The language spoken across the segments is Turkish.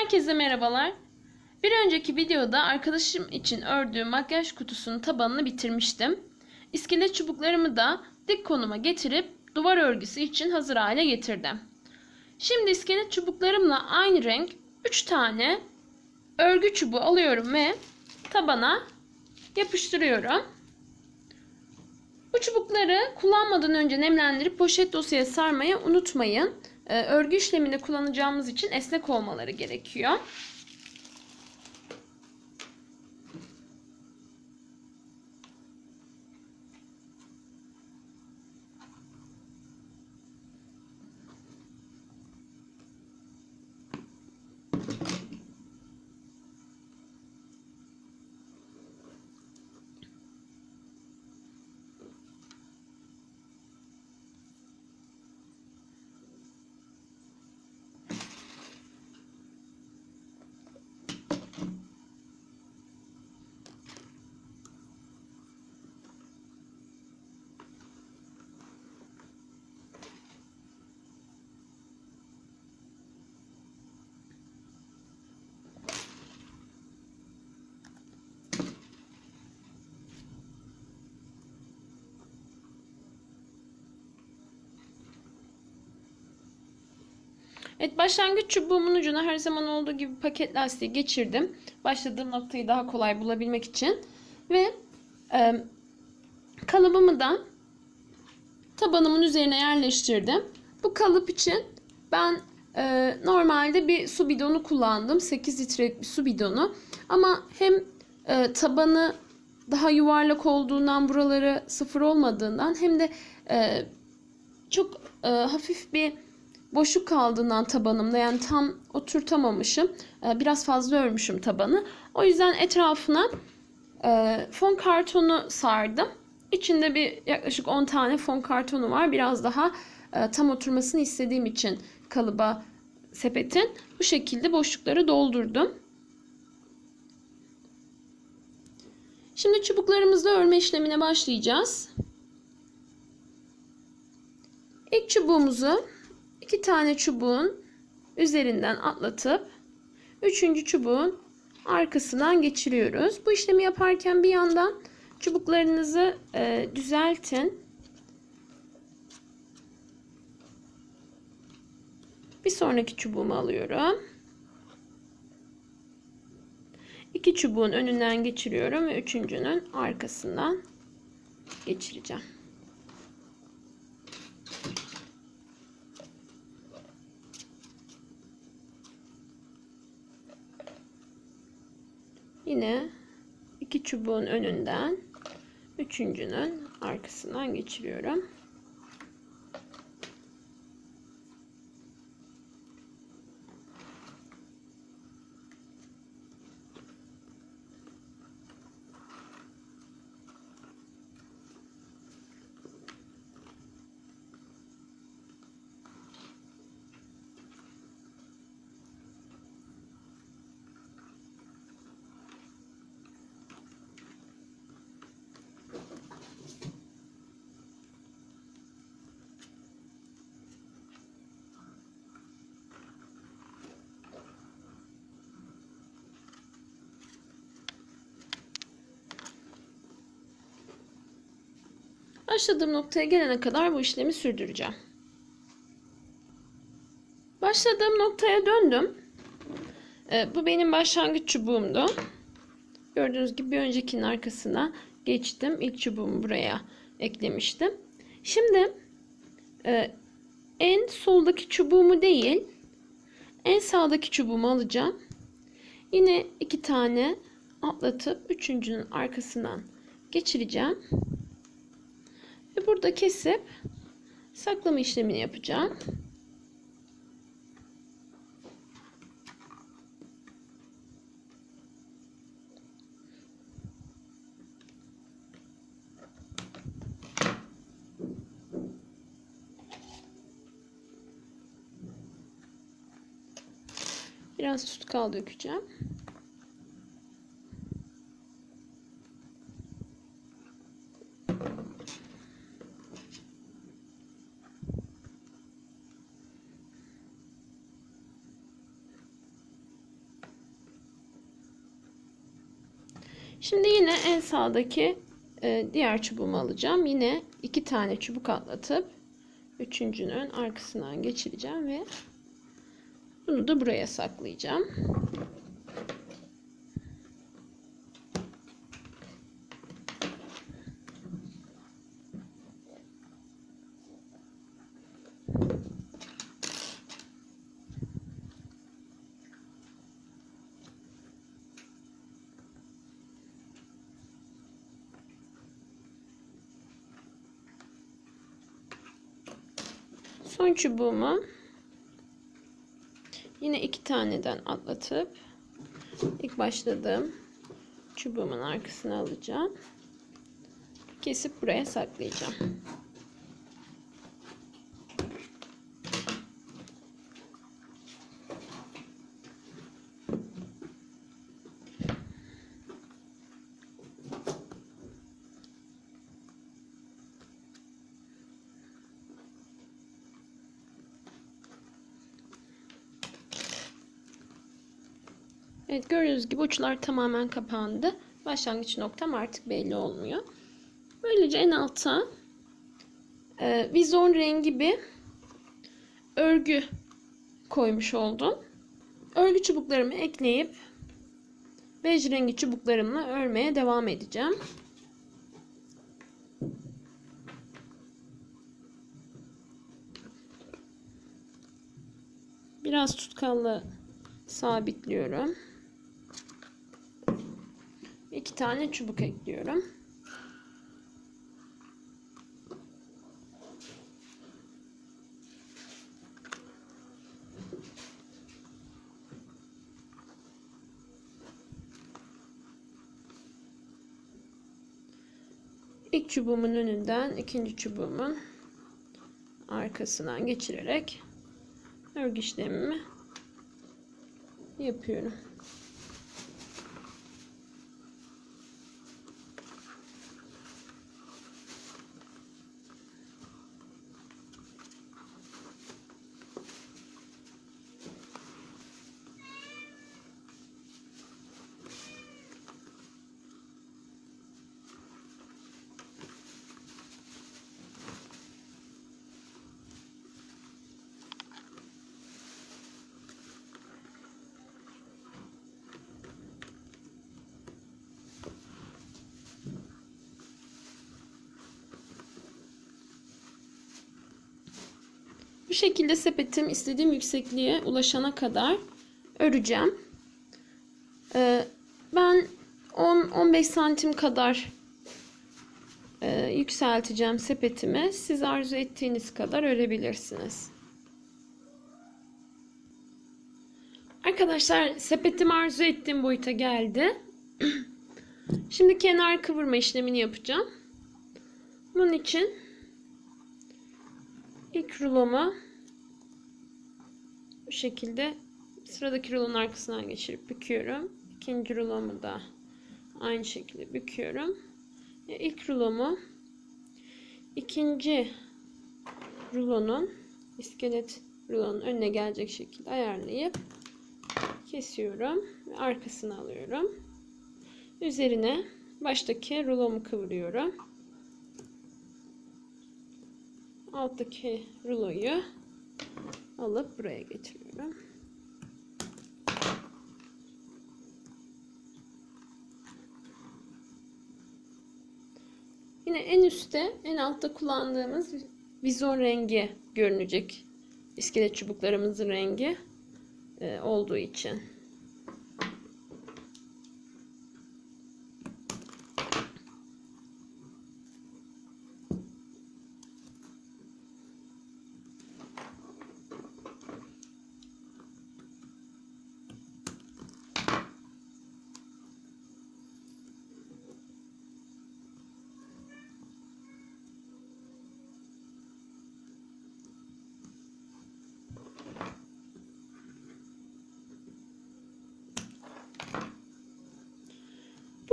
Herkese merhabalar. Bir önceki videoda arkadaşım için ördüğüm makyaj kutusunun tabanını bitirmiştim. İskelet çubuklarımı da dik konuma getirip duvar örgüsü için hazır hale getirdim. Şimdi iskelet çubuklarımla aynı renk 3 tane örgü çubuğu alıyorum ve tabana yapıştırıyorum. Bu çubukları kullanmadan önce nemlendirip poşet dosyaya sarmayı unutmayın. Ee, örgü işleminde kullanacağımız için esnek olmaları gerekiyor. Evet başlangıç çubuğumun ucuna her zaman olduğu gibi paket lastiği geçirdim. Başladığım noktayı daha kolay bulabilmek için. Ve e, kalıbımı da tabanımın üzerine yerleştirdim. Bu kalıp için ben e, normalde bir su bidonu kullandım. 8 litrelik bir su bidonu. Ama hem e, tabanı daha yuvarlak olduğundan buraları sıfır olmadığından hem de e, çok e, hafif bir boşluk kaldığından tabanımda yani tam oturtamamışım. E, biraz fazla örmüşüm tabanı. O yüzden etrafına e, fon kartonu sardım. İçinde bir yaklaşık 10 tane fon kartonu var. Biraz daha e, tam oturmasını istediğim için kalıba sepetin bu şekilde boşlukları doldurdum. Şimdi çubuklarımızla örme işlemine başlayacağız. İlk çubuğumuzu iki tane çubuğun üzerinden atlatıp üçüncü çubuğun arkasından geçiriyoruz. Bu işlemi yaparken bir yandan çubuklarınızı e, düzeltin. Bir sonraki çubuğumu alıyorum. İki çubuğun önünden geçiriyorum ve üçüncünün arkasından geçireceğim. Yine iki çubuğun önünden üçüncünün arkasından geçiriyorum. Başladığım noktaya gelene kadar bu işlemi sürdüreceğim. Başladığım noktaya döndüm. Ee, bu benim başlangıç çubuğumdu. Gördüğünüz gibi bir öncekinin arkasına geçtim. İlk çubuğumu buraya eklemiştim. Şimdi e, en soldaki çubuğumu değil, en sağdaki çubuğumu alacağım. Yine iki tane atlatıp üçüncünün arkasından geçireceğim. Ve burada kesip saklama işlemini yapacağım. Biraz tutkal dökeceğim. Şimdi yine en sağdaki e, diğer çubuğumu alacağım. Yine iki tane çubuk atlatıp üçüncünün arkasından geçireceğim ve bunu da buraya saklayacağım. Son çubuğumu yine iki taneden atlatıp ilk başladığım çubuğumun arkasına alacağım. Kesip buraya saklayacağım. Evet gördüğünüz gibi uçlar tamamen kapandı. Başlangıç noktam artık belli olmuyor. Böylece en alta e, vizon rengi bir örgü koymuş oldum. Örgü çubuklarımı ekleyip bej rengi çubuklarımla örmeye devam edeceğim. Biraz tutkalla sabitliyorum. İki tane çubuk ekliyorum. İlk çubuğumun önünden ikinci çubuğumun arkasından geçirerek örgü işlemimi yapıyorum. Bu şekilde sepetim istediğim yüksekliğe ulaşana kadar öreceğim. Ee, ben 10-15 santim kadar e, yükselteceğim sepetimi. Siz arzu ettiğiniz kadar örebilirsiniz. Arkadaşlar sepetim arzu ettiğim boyuta geldi. Şimdi kenar kıvırma işlemini yapacağım. Bunun için ilk rulomu bu şekilde sıradaki rulonun arkasından geçirip büküyorum. İkinci rulomu da aynı şekilde büküyorum. İlk rulomu ikinci rulonun iskelet rulonun önüne gelecek şekilde ayarlayıp kesiyorum ve arkasını alıyorum. Üzerine baştaki rulomu kıvırıyorum. Alttaki ruloyu alıp buraya getiriyorum. Yine en üstte, en altta kullandığımız vizon rengi görünecek. İskelet çubuklarımızın rengi e, olduğu için.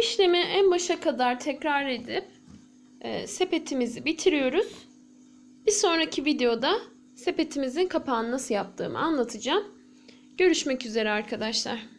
İşlemi en başa kadar tekrar edip e, sepetimizi bitiriyoruz. Bir sonraki videoda sepetimizin kapağını nasıl yaptığımı anlatacağım. Görüşmek üzere arkadaşlar.